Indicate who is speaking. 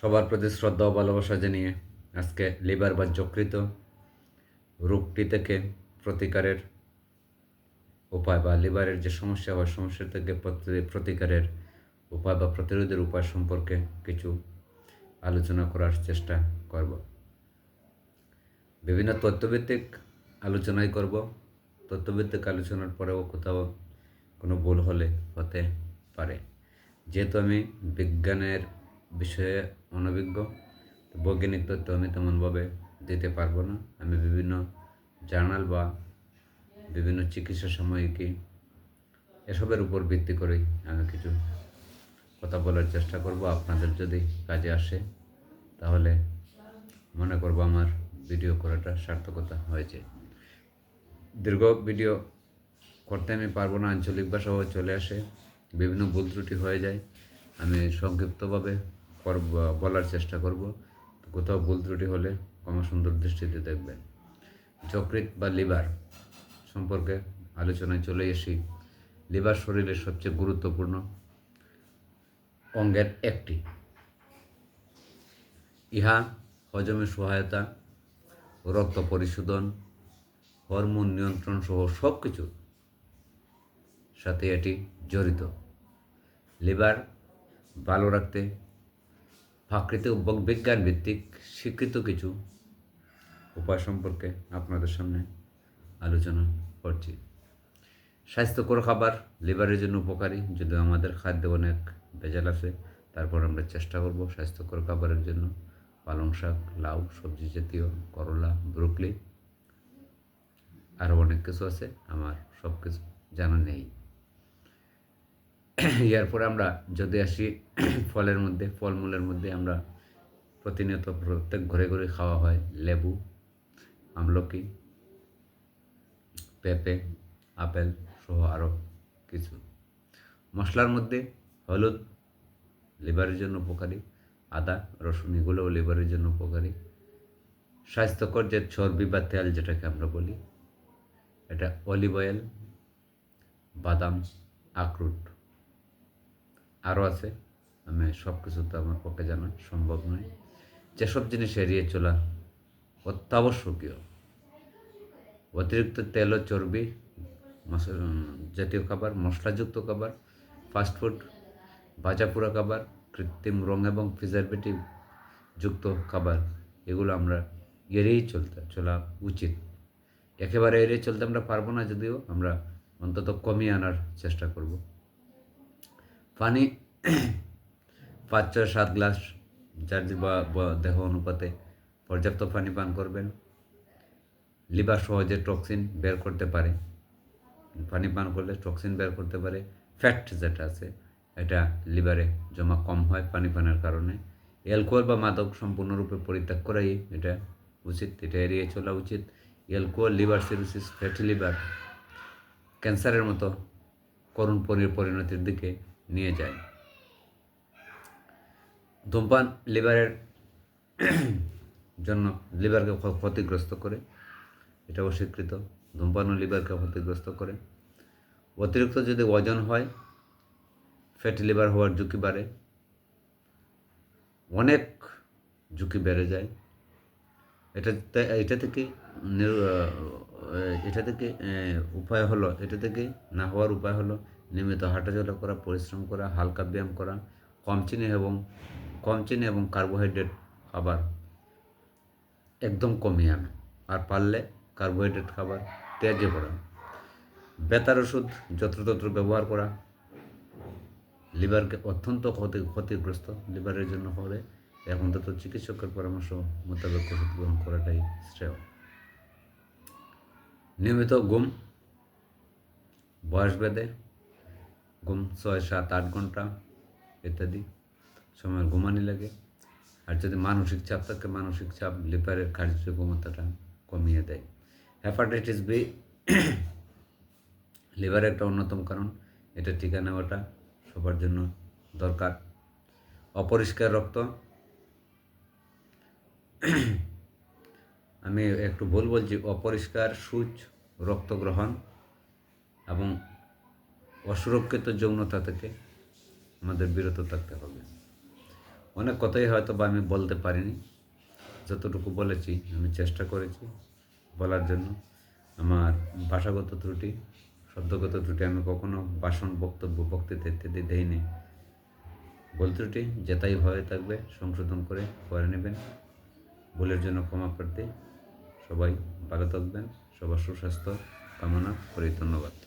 Speaker 1: সবার প্রতি শ্রদ্ধা ও ভালোবাসা জানিয়ে আজকে লিভার বা যকৃত রোগটি থেকে প্রতিকারের উপায় বা লিভারের যে সমস্যা হয় সমস্যা থেকে প্রতি- প্রতিকারের উপায় বা প্রতিরোধের উপায় সম্পর্কে কিছু আলোচনা করার চেষ্টা করব। বিভিন্ন তথ্যভিত্তিক আলোচনাই করব। তথ্যভিত্তিক আলোচনার পরেও কোথাও কোনো ভুল হলে হতে পারে। যেহেতু আমি বিজ্ঞানের বিষয়ে অনভিজ্ঞ। বৈজ্ঞানিক তথ্য আমি তেমনভাবে দিতে পারব না। আমি বিভিন্ন জার্নাল বা বিভিন্ন চিকিৎসা সাময়িকী এসবের উপর ভিত্তি করেই আমি কিছু কথা বলার চেষ্টা করব। আপনাদের যদি কাজে আসে, তাহলে মনে করব আমার ভিডিও করাটা সার্থকতা হয়েছে। দীর্ঘ ভিডিও করতে আমি পারব না, আঞ্চলিক ভাষাও চলে আসে, বিভিন্ন ভুল ত্রুটি হয়ে যায়। আমি সংক্ষিপ্তভাবে বলার চেষ্টা করব। কোথাও ভুল ত্রুটি হলে কম সুন্দর দৃষ্টিতে দেখবেন। যকৃত বা লিভার সম্পর্কে আলোচনায় চলে এসি লিভার শরীরের সবচেয়ে গুরুত্বপূর্ণ অঙ্গের একটি। ইহা হজমে সহায়তা, রক্ত পরিশোধন, হরমোন নিয়ন্ত্রণ সহ সব কিছু সাথে এটি জড়িত। লিভার ভালো রাখতে প্রাকৃতিক বিজ্ঞান ভিত্তিক স্বীকৃত কিছু উপায় সম্পর্কে আপনাদের সামনে আলোচনা করছি। স্বাস্থ্যকর খাবার, লিভারের জন্য উপকারী যদি আমাদের খাদ্যে অনেক ভেজাল আছে, তারপর আমরা চেষ্টা করব স্বাস্থ্যকর খাবারের জন্য। পালং শাক, লাউ, সবজি জাতীয়, করলা, ব্রুকলি, আরও অনেক কিছু আছে, আমার সব কিছু জানা নেই। এরপরে আমরা যদি আসি ফলের মধ্যে, ফলমূলের মধ্যে আমরা প্রতিনিয়ত প্রত্যেক ঘরে ঘরে খাওয়া হয় লেবু, আমলকি, পেঁপে, আপেল সহ আরও কিছু। মশলার মধ্যে হলুদ, লিভারের জন্য উপকারী, আদা, রসুন, এগুলোও লিভারের জন্য উপকারী। স্বাস্থ্যকর যে চর্বি বা তেল যেটাকে আমরা বলি, এটা অলিভ অয়েল, বাদাম, আখরুট। আরও আছে। আমি সব কিছু তো আমার পক্ষে জানা সম্ভব নয়। যেসব জিনিস এড়িয়ে চলা অত্যাবশ্যকীয়, অতিরিক্ত তেল ও চর্বি জাতীয় খাবার, মশলাযুক্ত খাবার ফাস্টফুড ভাজা পোড়া খাবার, কৃত্রিম রং এবং প্রিজারভেটিভ যুক্ত খাবার, এগুলো আমরা এড়িয়েই চলতে, চলা উচিত। একেবারে এড়িয়ে চলতে আমরা পারব না, যদিও আমরা অন্তত কমিয়ে আনার চেষ্টা করব। পানি, পাঁচ, ছয়, সাত গ্লাস যার দেহ অনুপাতে পর্যাপ্ত পানি পান করবেন। লিভার সহজে টক্সিন বের করতে পারে। পানি পান করলে টক্সিন বের করতে পারে। ফ্যাট যেটা আছে, এটা লিভারে জমা কম হয় পানি পানের কারণে। অ্যালকোহল বা মাদক সম্পূর্ণরূপে পরিত্যাগ করাই এটা উচিত, এটা এড়িয়ে চলা উচিত। Alcohol, liver, cirrhosis, fatty liver, ক্যান্সারের মতো করুণ পরিণতির দিকে নিয়ে যায়। ধূমপান লিভারের জন্য লিভারকে ক্ষতিগ্রস্ত করে এটাও স্বীকৃত ধূমপানও লিভারকে ক্ষতিগ্রস্ত করে। অতিরিক্ত যদি ওজন হয়, ফ্যাটি লিভার হওয়ার ঝুঁকি বাড়ে। অনেক ঝুঁকি বেড়ে যায়। এটা এটা থেকে এটা থেকে উপায় হলো, এটা থেকে না হওয়ার উপায় হলো নিয়মিত হাঁটাচলা করা, পরিশ্রম করা, হালকা ব্যায়াম করা, কম চিনি এবং কম চিনি এবং কার্বোহাইড্রেট খাবার। একদম কমিয়ে আনা আর পারলে কার্বোহাইড্রেট খাবার ত্যাজ্য করা বেতার ওষুধ, যত্রতত্র ব্যবহার করা। লিভারকে অত্যন্ত ক্ষতি, ক্ষতিগ্রস্ত। লিভারের জন্য হলে এখন তো চিকিৎসকের পরামর্শ মোতাবেক ওষুধ গ্রহণ করাটাই শ্রেয়। নিয়মিত ঘুম, বয়স ভেদে ঘুম ছয়, সাত, আট ঘণ্টা ইত্যাদি সময় ঘুমানি লাগে। আর যদি মানসিক চাপ থাকে, মানসিক চাপ লিভারের কার্যক্ষমতাটা কমিয়ে দেয়। হ্যাপাটাইটিস বি লিভারের একটা অন্যতম কারণ। এটা টিকা নেওয়াটা সবার জন্য দরকার। অপরিষ্কার রক্ত। আমি একটু ভুল বলছি, অপরিষ্কার সূচ রক্ত গ্রহণ এবং অসুরক্ষিত যৌনতা থেকে আমাদের বিরত থাকতে হবে। অনেক কথাই হয়তো বা আমি বলতে পারিনি, যতটুকু বলেছি আমি চেষ্টা করেছি বলার জন্য। আমার ভাষাগত ত্রুটি, শব্দগত ত্রুটি, আমি কখনো ভাষণ, বক্তব্য, বক্তৃতা ইত্যাদি দেইনি। ভুল ত্রুটি যেটাই হয়ে থাকবে সংশোধন করে করে নেবেন। ভুলের জন্য ক্ষমা করতে সবাই ভালো থাকবেন, সবার সুস্বাস্থ্য, কামনা করি, ধন্যবাদ।